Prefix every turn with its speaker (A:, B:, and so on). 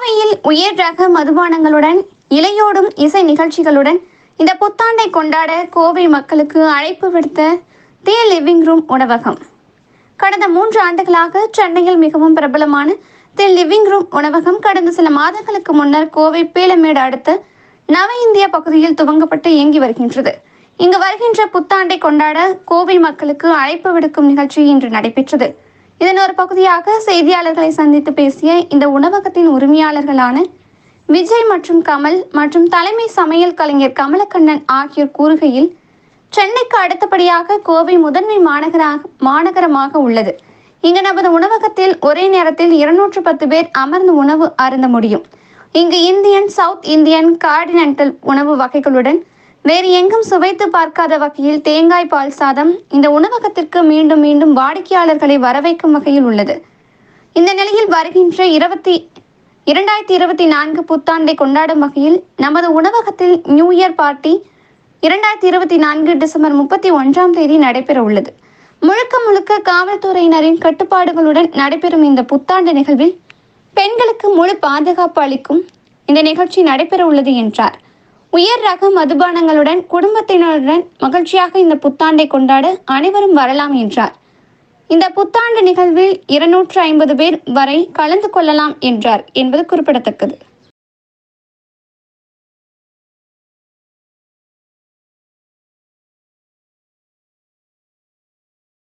A: கோவையில் உயர் ரக மதுபானங்களுடன் இலையோடும் இசை நிகழ்ச்சிகளுடன் இந்த புத்தாண்டை கொண்டாட கோவை மக்களுக்கு அழைப்பு விடுத்த தி லிவிங் ரூம் உணவகம். கடந்த மூன்று ஆண்டுகளாக சென்னையில் மிகவும் பிரபலமான தி லிவிங் ரூம் உணவகம் கடந்த சில மாதங்களுக்கு முன்னர் கோவை பீளமேடு அடுத்த நவ இந்திய பகுதியில் துவங்கப்பட்டு இயங்கி வருகின்றது. இங்கு வருகின்ற புத்தாண்டை கொண்டாட கோவை மக்களுக்கு அழைப்பு விடுக்கும் நிகழ்ச்சி இன்று நடைபெற்றது. இதன் ஒரு பகுதியாக செய்தியாளர்களை சந்தித்து பேசிய இந்த உணவகத்தின் உரிமையாளர்களான விஜய் மற்றும் கமல் மற்றும் தலைமை சமையல் கலைஞர் கமலக்கண்ணன் ஆகியோர் கூறுகையில் சென்னைக்கு அடுத்தபடியாக கோவை முதன்மை மாநகராக மாநகரமாக உள்ளது. இங்கு நமது உணவகத்தில் ஒரே நேரத்தில் இருநூற்று பத்து பேர் அமர்ந்து உணவு அருந்த முடியும். இங்கு இந்தியன் சவுத் இந்தியன் கார்டினென்டல் உணவு வகைகளுடன் வேறு எங்கும் சுவைத்து பார்க்காத வகையில் தேங்காய் பால் சாதம் இந்த உணவகத்திற்கு மீண்டும் மீண்டும் வாடிக்கையாளர்களை வரவைக்கும் வகையில் உள்ளது. இந்த நிலையில் வருகின்ற இருபத்தி இரண்டாயிரத்தி இருபத்தி நான்கு புத்தாண்டை கொண்டாடும் வகையில் நமது உணவகத்தில் நியூ இயர் பார்ட்டி இரண்டாயிரத்தி இருபத்தி நான்கு டிசம்பர் முப்பத்தி ஒன்றாம் தேதி நடைபெற உள்ளது. முழுக்க முழுக்க காவல்துறையினரின் கட்டுப்பாடுகளுடன் நடைபெறும் இந்த புத்தாண்டு நிகழ்வில் பெண்களுக்கு முழு பாதுகாப்பு அளிக்கும் இந்த நிகழ்ச்சி நடைபெற உள்ளது என்றார். உயர் ரக மதுபானங்களுடன் குடும்பத்தினருடன் மகிழ்ச்சியாக இந்த புத்தாண்டை கொண்டாட அனைவரும் வரலாம் என்றார். இந்த புத்தாண்டு நிகழ்வில் இருநூற்று ஐம்பது பேர் வரை கலந்து கொள்ளலாம் என்றார் என்பது குறிப்பிடத்தக்கது.